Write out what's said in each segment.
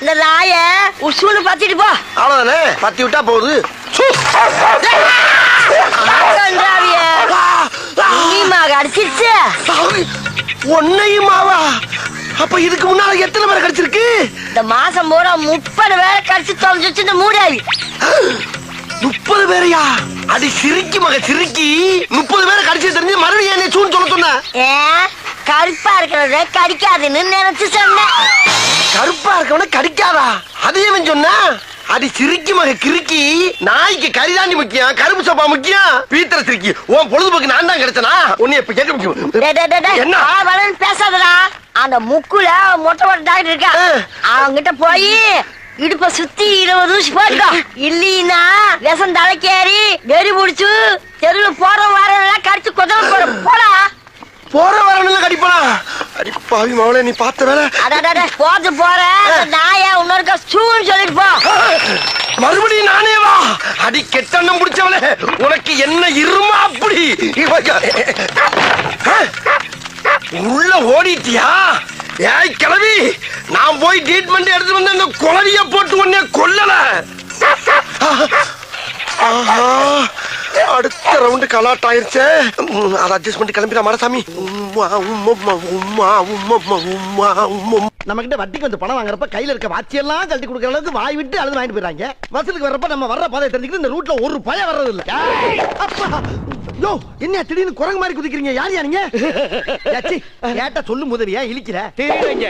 இந்த நாய உசூனு பத்திட்டு போ. அவ்வளவுதானே? பத்தி விட்டா போகுது. அடிச்சிருச்சு. சாமி, உன்னையும் மாவா? அப்ப இதுக்கு முன்னால எத்தனை பேரை கடிச்சிருக்கு? இந்த மாசம் பூரா முப்பது வேலை கடிச்சு தொலைஞ்சிச்சு இந்த மூடாவி. முப்பது பேரையா? அடி சிரிக்கி மக சிரிக்கி. முப்பது பேரை கடிச்சு தெரிஞ்சு மறுபடியும் என்ன சூன்னு சொல்ல சொன்ன. கருப்பா இருக்கிறத கடிக்காதுன்னு நினைச்சு சொன்னேன். கருப்பா இருக்கவன கடிக்காதா? அதையும் சொன்ன? அடி சிரிக்கி மக கிறுக்கி. நாய்க்கு கரிதாண்டி முக்கியம் கருப்பு சோப்பா முக்கியம். பீத்தர சிரிக்கி. உன் பொழுதுபோக்கு நான் தான் கிடைச்சனா? உன்னை இப்ப கேட்க டேய். என்ன? பேசாதடா. அந்த முக்குல மொட்டை மொட்டை டாக்டர் இருக்கா. அவங்கிட்ட போய் இடுப்ப சுத்தி இருபது ஊசி போட்டுக்கோ. இல்லீனா விஷம் தலைக்கேறி வெறி புடிச்சு தெருவுல போற வாரம் கடிச்சு கொதல போற போடா. போற வரணும்ல கடிப்பனா? அடி பாவி மவளே நீ பார்த்த வேலை? அடாடா போது போற. நாய இன்னொருக்கா சூன்னு சொல்லிட்டு போ. மறுபடியும் நானே வா. அடி கெட்டண்ணம் பிடிச்சவளே உனக்கு என்ன இருமா அப்படி? உள்ள ஓடிட்டியா? ஏய் கிளவி நான் போய் ட்ரீட்மெண்ட் எடுத்து வந்து அந்த குளவிய போட்டு உன்னை கொல்லல. ஆஹா, அடுத்த ரவுண்டு கலாட் ஆயிருச்சே. அதை அட்ஜஸ்ட் பண்ணி கிளம்பிடா மாடசாமி உம்மா உம்மம்மா உம்மா உம்மம்மா உம்மா உம்மம் நம்ம கிட்ட வட்டிக்கு வந்து பணம் வாங்குறப்ப கையில இருக்க வாட்சி எல்லாம் கழட்டி கொடுக்குற அளவுக்கு வாய் விட்டு அழுது வாங்கிட்டு போயிறாங்க வசூலுக்கு வர்றப்ப நம்ம வர்ற பாதை தெரிஞ்சுக்கிட்டு இந்த ரூட்ல ஒரு பயம் வர்றது இல்ல அப்பா! யோ என்ன திடீர்னு குரங்கு மாதிரி குதிக்கிறீங்க? யார் யா நீங்க? ஏச்சி, கேட்டா சொல்லு முதலியா இழிக்கிற? தெரியுங்க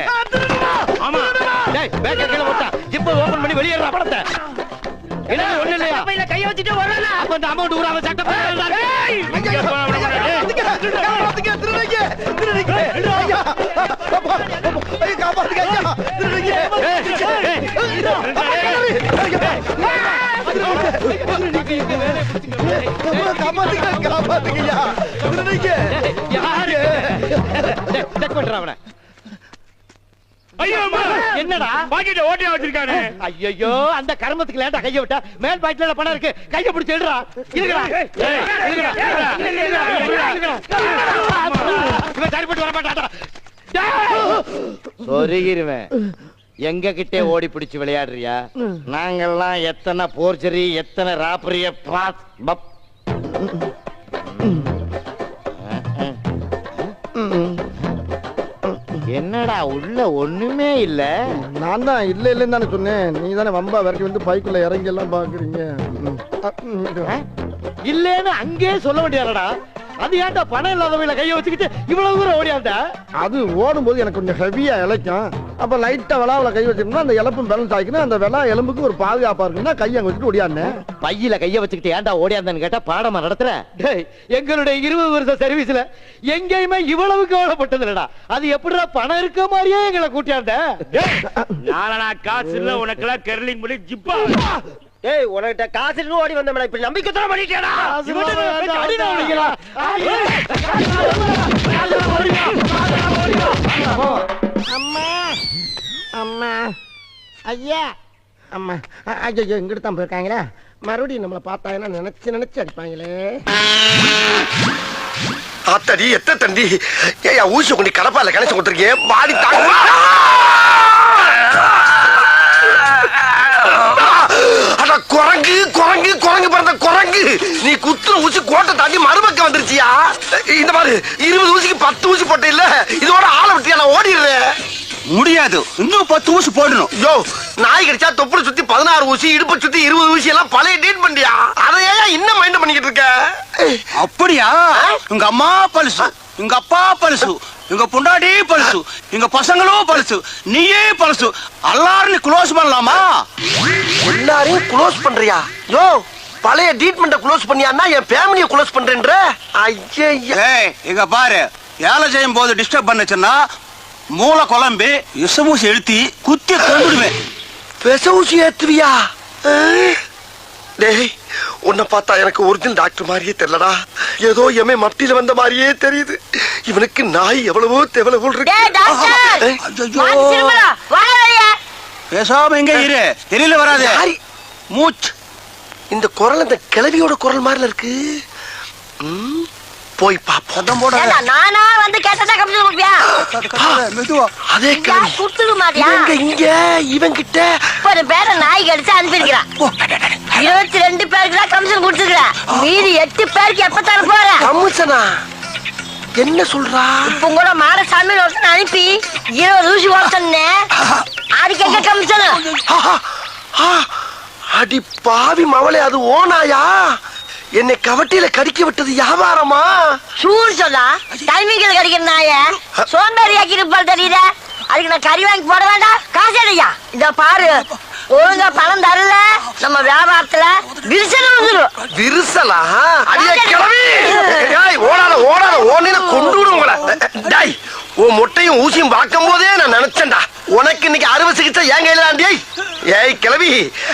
வச்சுட்டு வரல அப்ப இந்த அமௌண்ட் ஊராம சட்ட காப்பாத்துங்க, காப்பாத்துங்க, திருடுறீங்க, திருடுறீங்க. ஐயா, என்னடா பாக்கெட்ட ஓட்டியா வச்சிருக்கானே ஐயோ அந்த கர்மத்துக்கு லேட்டா கைய விட்டா மேல் பாக்கெட்ல பணம் இருக்கு கைய பிடிச்சு எடுறா இருக்குடா இருக்குடா இவன் சரிப்பட்டு வர மாட்டாடா சொருகிருவேன் எங்க கிட்டே ஓடி பிடிச்சு விளையாடுறியா நாங்கெல்லாம் எத்தனை போர்ச்சரி எத்தனை ராப்பரிய பாத் பப் என்னடா உள்ள ஒண்ணுமே இல்ல. நான் தான் இல்ல இல்லன்னு தானே சொன்னேன். நீ தானே வம்பா வரைக்கும் வந்து பைக்குள்ள இறங்கி எல்லாம் பாக்குறீங்க. இல்லேன்னு அங்கேயே சொல்ல வேண்டியதுடா அது ஏன்டா பணம் இல்லாதவங்கள கைய வச்சுக்கிட்டு இவ்வளவு தூரம் ஓடியாண்டா? அது ஓடும்போது எனக்கு கொஞ்சம் ஹெவியா இழைக்கும். அப்ப லைட்டா விளாவுல கை வச்சிருந்தா அந்த இழப்பும் பேலன்ஸ் ஆகிக்கணும் அந்த விளா எலும்புக்கு ஒரு பாதுகாப்பா இருக்குன்னா கையை அங்க வச்சுட்டு ஓடியாந்தேன். பையில கைய வச்சுக்கிட்டு ஏன்டா ஓடியாந்தான்னு கேட்டா பாடமா நடத்துற? டேய் எங்களுடைய இருபது வருஷ சர்வீஸ்ல எங்கேயுமே இவ்வளவு கவலைப்பட்டது இல்லடா அது எப்படிடா பணம் இருக்க மாதிரியே எங்களை கூட்டியாண்ட? நாலனா காசு இல்ல உனக்கெல்லாம் கெர்லிங் பண்ணி ஜிப்பா. ஏய் உனக்கிட்ட காசு ஓடி வந்தோம்டா இப்படி நம்பிக்கை தர மாட்டேடா அம்மா அம்மா ஐயா அம்மா ஐயோ இங்கிட்டு தான் போயிருக்காங்களே மறுபடியும் நம்மளை பார்த்தாங்கன்னா நினைச்சு நினைச்சு அடிப்பாங்களே ஆத்தடி எத்த தண்டி ஏயா ஊசி கொண்டு கடப்பால கணச்சு கொடுத்துருக்கேன் பாடி தாங்க குரங்கு குரங்கு குரங்கு பிறந்த குரங்கு. நீ குத்துற ஊசி கோட்டை தாண்டி மறுபக்கம் வந்துருச்சியா? இந்த மாதிரி இருபது ஊசிக்கு பத்து ஊசி போட்ட இல்ல இதோட ஆளை விட்டியா நான் ஓடிடுறேன். முடியாது. இன்னும் பத்து ஊசி போடணும். யோ நாய் கடிச்சா தொப்புளை சுத்தி பதினாறு ஊசி இடுப்பை சுத்தி இருபது ஊசி எல்லாம் பழைய டீட் பண்ணியா? அதை ஏன் இன்னும் மைண்ட் பண்ணிக்கிட்டு இருக்க? அப்படியா? உங்க அம்மா பழுசு. உங்க அப்பா பழுசு. உங்க பொண்டாடி பழுசு எங்க பசங்களும் பழுசு நீயே பழுசு எல்லாரும் க்ளோஸ் பண்ணலாமா? எல்லாரையும் க்ளோஸ் பண்றியா? யோ பழைய ட்ரீட்மெண்ட்டை க்ளோஸ் பண்ணியான்னா என் ஃபேமிலியை க்ளோஸ் பண்றேன்ற? ஐயா இங்க பாரு. வேலை செய்யும் போது டிஸ்டர்ப் பண்ணுச்சுன்னா மூளை குழம்பி விஷமூசி எழுத்தி குத்தி கொண்டுடுவேன் விச ஊசி ஏத்துவியா? டேய் உன்னை பார்த்தா எனக்கு ஒரிஜினல் டாக்டர் மாதிரியே தெரியலடா. ஏதோ எமே மட்டில வந்த மாதிரியே தெரியுது. இவனுக்கு நாய் எவ்வளவோ டேய் இருக்கு பேசாம எங்க இரு? தெரியல வராது? மூச்சு. இந்த குரல் இந்த கிளவியோட குரல் மாதிரில இருக்கு. ம், போய் பாப்போம் நானா வந்து கேட்டதா கமிஷன் கொடுப்பியா? மெதுவா. அதே கொடுத்துக்க மாட்டியா இங்க இவன் கிட்ட ஒரு பேரை நாய் கடிச்சு அனுப்பியிருக்கிறான் இருபத்தி ரெண்டு பேருக்கு தான் கமிஷன் கொடுத்துருக்கிறேன் மீதி எட்டு பேருக்கு எப்ப தர போற கமிஷனா என்ன சொல்றா? இப்ப கூட மாடசாமி ஒருத்தன் அனுப்பி இருபது ஊசி ஓட்டன்னு அதுக்கு எங்க கமிஷன் அடி பாவி மவளே அது ஓனாயா? என்னை கவட்டியில கடிக்க விட்டது வியாபாரமா? சூடு சொல்லா டைமிங்கில் கிடைக்கிற நாய சோம்பேறி ஆக்கி இருப்பாள் தெரியுத? அதுக்கு நான் கறி வாங்கி போட வேண்டாம். காசு அடையா இந்த பாரு. ஒழுங்கா பணம் தரல. நம்ம வியாபாரத்துல விரிசல் வந்துடும் விரிசலா? அடியே கிளவி ஏய் ஓடாத ஓடாத. ஓடின கொண்டு விடும் உங்களை. டேய் உன் முட்டையும் ஊசியும் பார்க்கும் போதே நான் நினைச்சேன்டா. உனக்கு இன்னைக்கு அறுவை சிகிச்சை என் கையில தாண்டி? ஏய் கிளவி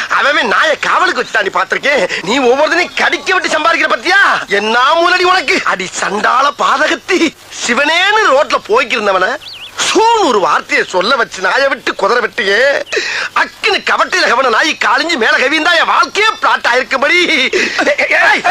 அவன் நாய காவலுக்கு வச்சு பாத்திருக்கேன் நீ ஒவ்வொருத்தனையும் கடிக்க விட்டு சம்பாதிக்கிற பத்தியா? என்ன மூலடி உனக்கு? அடி சண்டால பாதகத்தி. சிவனேன்னு ரோட்ல போய்க்கிருந்தவன சூன் ஒரு வார்த்தையை சொல்ல வச்சு நாயை விட்டு குதிரை வெட்டியே. அக்குன்னு கவட்டையில கவன நாய் காலிஞ்சு மேல கவிந்தா என் வாழ்க்கையே பிளாட் ஆயிருக்கும்படி. ஏய், ஏய்,